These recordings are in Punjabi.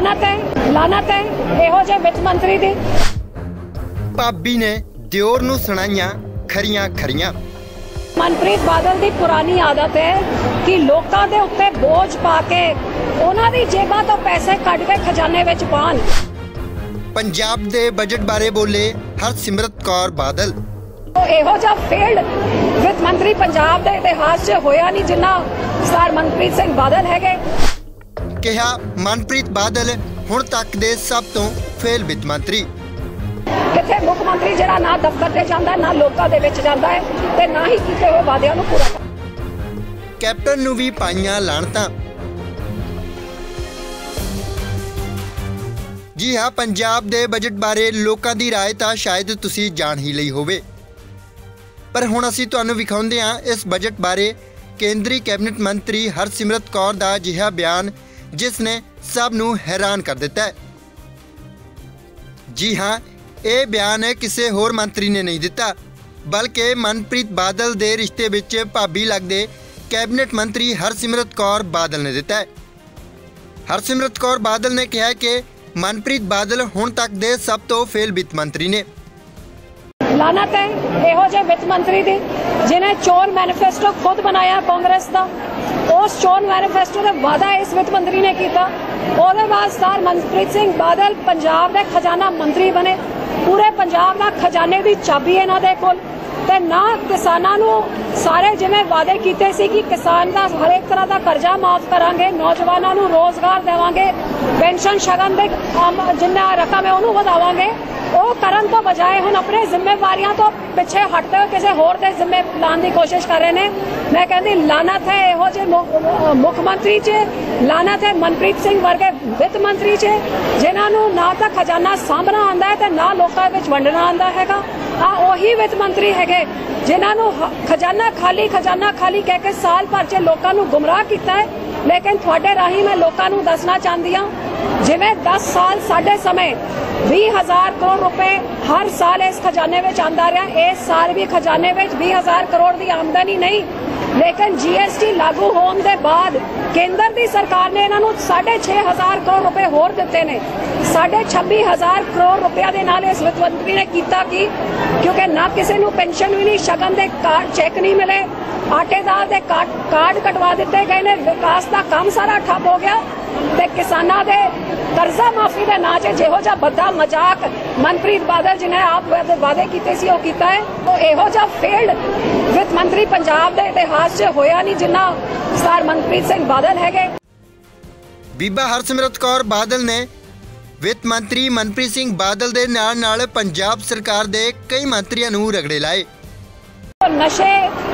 ਲਾਨਤ ਹੈ ਲਾਨਤ ਹੈ ਇਹੋ ਜਿਹੇ ਵਿੱਤ ਮੰਤਰੀ ਦੀ। ਭਾਬੀ ਨੇ ਦਿਓਰ ਨੂੰ ਸੁਣਾਈਆਂ ਖਰੀਆਂ ਖਰੀਆਂ। ਮਨਪ੍ਰੀਤ ਬਾਦਲ ਦੀ ਪੁਰਾਣੀ ਆਦਤ ਹੈ ਕਿ ਲੋਕਾਂ ਦੇ ਉੱਤੇ ਬੋਝ ਪਾ ਕੇ ਉਹਨਾਂ ਦੀ ਜੇਬਾਂ ਤੋਂ ਪੈਸੇ ਕੱਢ ਕੇ ਖਜ਼ਾਨੇ ਵਿੱਚ ਪਾਣ ਪੰਜਾਬ ਦੇ ਬਜਟ ਬਾਰੇ ਬੋਲੇ ਹਰਸਿਮਰਤ ਕੌਰ ਬਾਦਲ। ਇਹੋ ਜਿਹਾ ਫੇਲਡ ਵਿੱਤ ਮੰਤਰੀ ਪੰਜਾਬ ਦੇ ਇਤਿਹਾਸ 'ਚ ਹੋਇਆ ਨਹੀਂ ਜਿੰਨਾ ਸਰ ਮਨਪ੍ਰੀਤ ਸਿੰਘ ਬਾਦਲ ਹੈਗੇ। ਕਿਹਾ ਮਨਪ੍ਰੀਤ ਬਾਦਲ ਹੁਣ ਤੱਕ ਦੇ ਸਭ ਤੋਂ ਫੇਲ ਵਿੱਤ ਮੰਤਰੀ ਕਿੱਥੇ ਮੁੱਖ ਮੰਤਰੀ ਜਿਹੜਾ ਨਾ ਦਫ਼ਤਰ ਤੇ ਜਾਂਦਾ ਨਾ ਲੋਕਾਂ ਦੇ ਵਿੱਚ ਜਾਂਦਾ ਹੈ ਤੇ ਨਾ ਹੀ ਕੀਤੇ ਹੋਏ ਵਾਅਦਿਆਂ ਨੂੰ ਪੂਰਾ ਕਰਦਾ ਕੈਪਟਨ ਨੂੰ ਵੀ ਪਾਈਆਂ ਲਾਣਤਾਂ ਜੀ ਹਾਂ ਪੰਜਾਬ ਦੇ ਬਜਟ ਬਾਰੇ ਲੋਕਾਂ ਦੀ رائے ਤਾਂ ਸ਼ਾਇਦ ਤੁਸੀਂ ਜਾਣ ਹੀ ਲਈ ਹੋਵੇ ਪਰ ਹੁਣ ਅਸੀਂ ਤੁਹਾਨੂੰ ਵਿਖਾਉਂਦੇ ਹਾਂ ਇਸ ਬਜਟ ਬਾਰੇ ਕੇਂਦਰੀ ਕੈਬਨਿਟ ਮੰਤਰੀ ਹਰਸਿਮਰਤ ਕੌਰ ਦਾ ਅਜਿਹਾ ਬਿਆਨ ਜਿਸ ਨੇ ਸਭ ਨੂੰ ਹੈਰਾਨ ਕਰ ਦਿੱਤਾ ਹੈ। ਜੀ ਹਾਂ, ਇਹ ਬਿਆਨ ਕਿਸੇ ਹੋਰ ਮੰਤਰੀ ਨੇ ਨਹੀਂ ਦਿੱਤਾ, ਬਲਕਿ ਮਨਪ੍ਰੀਤ ਬਾਦਲ ਦੇ ਰਿਸ਼ਤੇ ਵਿੱਚ ਭਾਬੀ ਲੱਗਦੇ ਕੈਬਨਿਟ ਮੰਤਰੀ ਹਰਸਿਮਰਤ ਕੌਰ ਬਾਦਲ ਨੇ ਦਿੱਤਾ ਹੈ। ਹਰਸਿਮਰਤ ਕੌਰ ਬਾਦਲ ਨੇ ਕਿਹਾ ਕਿ ਮਨਪ੍ਰੀਤ ਬਾਦਲ ਹੁਣ ਤੱਕ ਦੇ ਸਭ ਤੋਂ ਫੇਲ ਵਿੱਤ ਮੰਤਰੀ ਨੇ। ਲਾਨਤ ਹੈ ਇਹੋ ਜਿਹੇ ਵਿੱਤ ਮੰਤਰੀ ਦੀ ਜਿਨੇ ਚੋਣ ਮੈਨੀਫੈਸਟੋ ਖੁਦ ਬਣਾਇਆ ਕਾਂਗਰਸ ਦਾ। ਉਸ ਚੋਣ ਮੈਨੀਫੈਸਟੋ ਦਾ ਵਾਅਦਾ ਇਸ ਵਿੱਤ ਮੰਤਰੀ ਨੇ ਕੀਤਾ। ਉਹਦੇ ਬਾਅਦ ਸਰ ਮਨਪ੍ਰੀਤ ਸਿੰਘ ਬਾਦਲ ਪੰਜਾਬ ਦੇ ਖਜ਼ਾਨਾ ਮੰਤਰੀ ਬਣੇ। ਪੂਰੇ ਪੰਜਾਬ ਦਾ ਖਜ਼ਾਨੇ ਦੀ ਚਾਬੀ ਇਹਨਾਂ ਦੇ ਕੋਲ। ਤੇ ਨਾ ਕਿਸਾਨਾਂ ਨੂੰ ਸਾਰੇ ਜਿਵੇਂ ਵਾਅਦੇ ਕੀਤੇ ਸੀ ਕਿ ਕਿਸਾਨ ਦਾ ਹਰੇਕ ਤਰ੍ਹਾਂ ਦਾ ਕਰਜ਼ਾ ਮਾਫ ਕਰਾਂਗੇ ਨੌਜਵਾਨਾਂ ਨੂੰ ਰੋਜ਼ਗਾਰ ਦੇਵਾਂਗੇ ਪੈਨਸ਼ਨ ਸ਼ਗਨ ਦੇ ਅਮ, ਜਿੰਨਾ ਰਕਮ ਹੈ ਉਹਨੂੰ ਵਧਾਵਾਂਗੇ। ਉਹ ਕਰਨ ਤੋਂ ਬਜਾਏ ਹੁਣ ਆਪਣੇ ਜ਼ਿੰਮੇਵਾਰੀਆਂ ਤੋਂ ਪਿੱਛੇ ਹਟਦੇ ਹੋਏ ਕਿਸੇ ਹੋਰ ਦੇ ਜ਼ਿੰਮੇ ਲਾਉਣ ਦੀ ਕੋਸ਼ਿਸ਼ ਕਰ ਰਹੇ ਨੇ। ਮੈਂ ਕਹਿੰਦੀ ਲਾਨਤ ਹੈ ਇਹੋ ਜਿਹੇ ਮੁੱਖ- ਮੰਤਰੀ 'ਚ ਲਾਨਤ ਹੈ ਮਨਪ੍ਰੀਤ ਸਿੰਘ ਵਰਗੇ ਵਿੱਤ ਮੰਤਰੀ 'ਚ, ਜਿਨ੍ਹਾਂ ਨੂੰ ਨਾ ਤਾਂ ਖਜ਼ਾਨਾ ਸਾਂਭਣਾ ਆਉਂਦਾ ਹੈ ਤੇ ਨਾ ਲੋਕਾਂ ਵਿੱਚ ਵੰਡਣਾ ਆਉਂਦਾ ਹੈਗਾ। ਆ ਉਹੀ ਵਿੱਤ ਮੰਤਰੀ ਹੈਗੇ, ਜਿਨ੍ਹਾਂ ਨੂੰ ਖਜ਼ਾਨਾ ਖਾਲੀ ਖਜ਼ਾਨਾ ਖਾਲੀ ਕਹਿ ਕੇ ਸਾਲ ਭਰ 'ਚ ਲੋਕਾਂ ਨੂੰ ਗੁੰਮਰਾਹ ਕੀਤਾ ਹੈ। ਲੇਕਿਨ ਤੁਹਾਡੇ ਰਾਹੀਂ ਮੈਂ ਲੋਕਾਂ ਨੂੰ ਦੱਸਣਾ ਚਾਹੁੰਦੀ ਹਾਂ, ਜਿਵੇਂ 10 ਸਾਲ ਸਾਡੇ ਸਮੇਂ 20000 ਕਰੋੜ ਰੁਪਏ ਹਰ ਸਾਲ ਇਸ ਖਜ਼ਾਨੇ ਵਿੱਚ ਆਂਦਾ ਰਿਹਾ। ਇਸ ਸਾਲ ਵੀ ਖਜ਼ਾਨੇ ਵਿੱਚ 20000 ਕਰੋੜ ਦੀ ਆਮਦਨੀ ਨਹੀਂ। ਲੇਕਿਨ ਜੀਐਸਟੀ ਲਾਗੂ ਹੋਣ ਦੇ ਬਾਅਦ ਕੇਂਦਰ ਦੀ ਸਰਕਾਰ ਨੇ ਇਹਨਾਂ ਨੂੰ 6500 ਕਰੋੜ ਰੁਪਏ ਹੋਰ ਦਿੱਤੇ ਨੇ। 26000 ਕਰੋੜ ਰੁਪਏ ਦੇ ਨਾਲ ਇਸ ਵਿੱਤ ਮੰਤਰੀ ਨੇ ਕੀਤਾ ਕੀ ਕਿਉਂਕਿ ਨਾ ਕਿਸੇ ਨੂੰ ਪੈਨਸ਼ਨ ਵੀ ਨਹੀਂ, ਸ਼ਗਨ ਦੇ ਕਾਰਡ ਚੈੱਕ ਨਹੀਂ ਮਿਲੇ, ਆਟੇਦਾਰ ਦੇ ਕਾਰਡ ਕਟਵਾ ਦਿੱਤੇ ਗਏ ਨੇ, ਵਿਕਾਸ ਦਾ ਕੰਮ ਸਾਰਾ ਠੱਪ ਹੋ ਗਿਆ ਤੇ ਕਿਸਾਨਾਂ ਦੇ ਕਰਜ਼ਾ ਮਾਫੀ ਦੇ ਨਾਂ 'ਚ ਜਿਹੋ ਜਿਹਾ ਬੱਦਾ ਮਜ਼ਾਕ ਮਨਪ੍ਰੀਤ ਬਾਦਲ ਜੀ ਨੇ ਆਪ ਵਾਅਦੇ- ਵਾਅਦੇ ਕੀਤੇ ਸੀ, ਉਹ ਕੀਤਾ ਹੈ। ਉਹ ਇਹੋ ਜਿਹਾ ਫੇਲਡ ਵਿੱਤ ਮੰਤਰੀ ਪੰਜਾਬ ਦੇ ਇਤਿਹਾਸ 'ਚ ਹੋਇਆ ਨਹੀਂ ਜਿੰਨਾ ਸਰ ਮਨਪ੍ਰੀਤ ਸਿੰਘ ਬਾਦਲ ਹੈਗੇ। ਬੀਬਾ ਹਰਸਿਮਰਤ ਕੌਰ ਬਾਦਲ ਨੇ ਵਿੱਤ ਮੰਤਰੀ ਮਨਪ੍ਰੀਤ ਸਿੰਘ ਬਾਦਲ ਦੇ ਨਾਲ ਨਾਲ ਪੰਜਾਬ ਸਰਕਾਰ ਦੇ ਕਈ ਮੰਤਰੀਆਂ ਨੂੰ ਰਗੜੇ ਲਾਏ। ਨਸ਼ੇ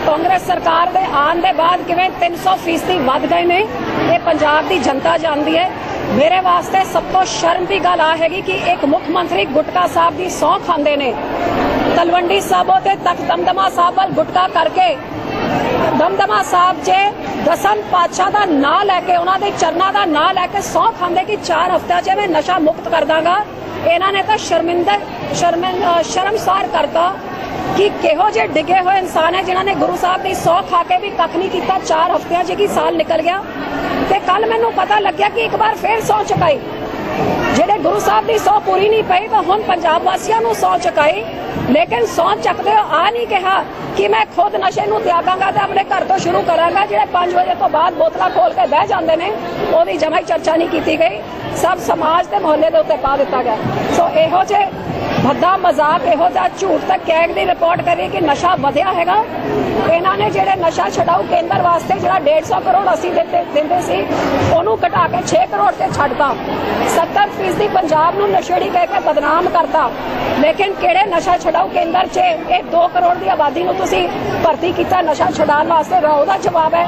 ਕਾਂਗਰਸ ਸਰਕਾਰ ਦੇ ਆਉਣ ਦੇ ਬਾਅਦ ਕਿਵੇਂ 300 ਫੀਸਦੀ ਵੱਧ ਗਏ ਨੇ ਇਹ ਪੰਜਾਬ ਦੀ ਜਨਤਾ ਜਾਣਦੀ ਹੈ। ਮੇਰੇ ਵਾਸਤੇ ਸਭ ਤੋਂ ਸ਼ਰਮ ਦੀ ਗੱਲ ਆ ਹੈਗੀ ਕਿ ਇੱਕ ਮੁੱਖ ਮੰਤਰੀ ਗੁਟਕਾ ਸਾਹਿਬ ਦੀ ਸੌਂ ਖਾਂਦੇ ਨੇ। ਤਲਵੰਡੀ ਸਾਬੋ ਤੇ ਤਖਤ ਦਮਦਮਾ ਸਾਹਿਬ ਵੱਲ ਗੁਟਕਾ ਕਰਕੇ ਦਮਦਮਾ ਸਾਹਿਬ 'ਚ ਦਸਮ ਪਾਤਸ਼ਾਹ ਦਾ ਨਾਂ ਲੈ ਕੇ ਉਹਨਾਂ ਦੇ ਚਰਨਾਂ ਦਾ ਨਾਂ ਲੈ ਕੇ ਸੌਂ ਖਾਂਦੇ ਕਿ 4 ਹਫ਼ਤਿਆਂ 'ਚ ਮੈਂ ਨਸ਼ਾ ਮੁਕਤ ਕਰ ਦਾਂਗਾ ਇਹਨਾਂ ਨੇ ਤਾਂ ਸ਼ਰਮਿੰਦਰ ਸ਼ਰਮਿੰ ਸ਼ਰਮਸਾਰ ਕਰਤਾ ਕਿ ਕਿਹੋ ਜਿਹੇ ਡਿੱਗੇ ਹੋਏ ਇਨਸਾਨ ਹੈ ਜਿਨ੍ਹਾਂ ਨੇ ਗੁਰੂ ਸਾਹਿਬ ਦੀ ਸੌ ਖਾ ਕੇ ਵੀ ਕੱਖ ਨਹੀਂ ਕੀਤਾ 4 ਹਫ਼ਤਿਆਂ 'ਚ ਕੀ ਸਾਲ ਨਿਕਲ ਗਿਆ ਤੇ ਕੱਲ ਮੈਨੂੰ ਪਤਾ ਲੱਗਿਆ ਕਿ ਇੱਕ ਵਾਰ ਫੇਰ ਸੌ ਚੁਕਾਈ ਜਿਹੜੇ ਗੁਰੂ ਸਾਹਿਬ ਦੀ ਸੌ ਪੂਰੀ ਨਹੀਂ ਪਈ ਤਾਂ ਹੁਣ ਪੰਜਾਬ ਵਾਸੀਆਂ ਨੂੰ ਸੌ ਚੁਕਾਈ। ਲੇਕਿਨ ਸੌ ਚੱਕਦੇ ਹੋ ਆ ਨਹੀਂ ਕਿਹਾ ਕਿ ਮੈਂ ਖੁਦ ਨਸ਼ੇ ਨੂੰ ਤਿਆਗਾਂਗਾ ਤੇ ਆਪਣੇ ਘਰ ਤੋਂ ਸ਼ੁਰੂ ਕਰਾਂਗਾ। ਜਿਹੜੇ 5 ਵਜੇ ਤੋਂ ਬਾਅਦ ਬੋਤਲਾਂ ਖੋਲ ਕੇ ਬਹਿ ਜਾਂਦੇ ਨੇ, ਉਹਦੀ ਜਮਾਈ ਚਰਚਾ ਨਹੀਂ ਕੀਤੀ ਗਈ। ਸਭ ਸਮਾਜ ਤੇ ਮੁਹੱਲੇ ਦੇ ਉੱਤੇ ਪਾ ਦਿੱਤਾ ਗਿਆ। ਸੋ ਇਹੋ ਜਿਹੇ ਭੱਦਾ ਮਜ਼ਾਕ, ਇਹੋ ਜਿਹਾ ਝੂਠ ਤੱਕ ਕੈਗ ਦੀ ਰਿਪੋਰਟ ਕਰੀ ਕਿ ਨਸ਼ਾ ਵਧਿਆ ਹੈਗਾ। ਇਹਨਾਂ ਨੇ ਜਿਹੜੇ ਨਸ਼ਾ ਛਡਾਊ ਕੇਂਦਰ ਵਾਸਤੇ ਜਿਹੜਾ 150 ਕਰੋੜ ਅਸੀਂ ਦਿੱਤੇ ਦਿੰਦੇ ਸੀ, ਉਹਨੂੰ ਘਟਾ ਕੇ 6 ਕਰੋੜ ਤੇ ਛੱਡਦਾ। 70 ਫੀਸਦੀ ਪੰਜਾਬ ਨੂੰ ਨਸ਼ੇੜੀ ਕਹਿ ਕੇ ਬਦਨਾਮ ਕਰਤਾ ਲੇਕਿਨ ਕਿਹੜੇ ਨਸ਼ਾ ਛਡਾਊ ਕੇਂਦਰ 'ਚ ਇਹ 2 ਕਰੋੜ ਦੀ ਆਬਾਦੀ ਨੂੰ ਤੁਸੀਂ ਭਰਤੀ ਕੀਤਾ ਨਸ਼ਾ ਛਡਾਉਣ ਵਾਸਤੇ? ਰਾ ਉਹਦਾ ਜਵਾਬ ਹੈ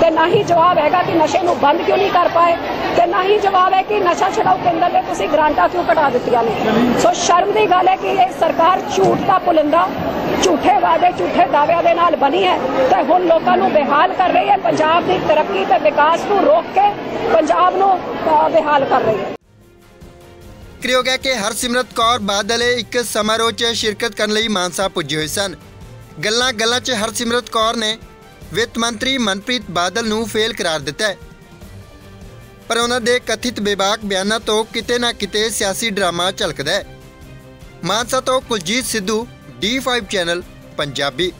ਤੇ ਨਾ ਹੀ ਜਵਾਬ ਹੈਗਾ ਕਿ ਨਸ਼ੇ ਨੂੰ ਬੰਦ ਕਿਉਂ ਨਹੀਂ ਕਰ ਪਾਏ ਤੇ ਨਾ ਹੀ ਜਵਾਬ ਹੈ ਕਿ ਨਸ਼ਾ ਛਡਾਊ ਕੇਂਦਰ ਦੇ ਤੁਸੀਂ ਗ੍ਰਾਂਟਾਂ ਕਿਉਂ ਘਟਾ ਦਿੱਤੀਆਂ ਨੇ? ਸੋ ਸ਼ਰਮ ਦੀ ਗੱਲ ਹੈ ਕਿ ਇਹ ਸਰਕਾਰ ਝੂਠ ਦਾ ਪੁਲਿੰਦਾ, ਝੂਠੇ ਵਾਅਦੇ, ਝੂਠੇ ਦਾਅਵਿਆਂ ਦੇ ਨਾਲ ਬਣੀ ਹੈ ਤੇ ਹੁਣ ਲੋਕਾਂ ਨੂੰ ਬੇਹਾਲ ਕਰ ਰਹੀ ਹੈ ਪੰਜਾਬ ਦੀ ਤਰੱਕੀ ਤੇ ਵਿਕਾਸ ਨੂੰ ਰੋਕ ਕੇ ਪੰਜਾਬ ਨੂੰ ਬੇਹਾਲ ਕਰ ਰਹੀ ਹੈ। ਜ਼ਿਕਰਯੋਗ ਹੈ ਕਿ ਹਰਸਿਮਰਤ ਕੌਰ ਬਾਦਲ ਇੱਕ ਸਮਾਰੋਹ 'ਚ ਸ਼ਿਰਕਤ ਕਰਨ ਲਈ ਮਾਨਸਾ ਪੁੱਜੇ ਹੋਏ ਸਨ। ਗੱਲਾਂ ਗੱਲਾਂ 'ਚ ਹਰਸਿਮਰਤ ਕੌਰ ਨੇ ਵਿੱਤ ਮੰਤਰੀ ਮਨਪ੍ਰੀਤ ਬਾਦਲ ਨੂੰ ਫੇਲ ਕਰਾਰ ਦਿੱਤਾ ਹੈ। ਪਰ ਉਹਨਾਂ ਦੇ ਕਥਿਤ ਬੇਬਾਕ ਬਿਆਨਾਂ ਤੋਂ ਕਿਤੇ ਨਾ ਕਿਤੇ ਸਿਆਸੀ ਡਰਾਮਾ ਝਲਕਦਾ ਹੈ। ਮਾਨਸਾ ਤੋਂ ਕੁਲਜੀਤ ਸਿੱਧੂ D5 ਚੈਨਲ ਪੰਜਾਬੀ।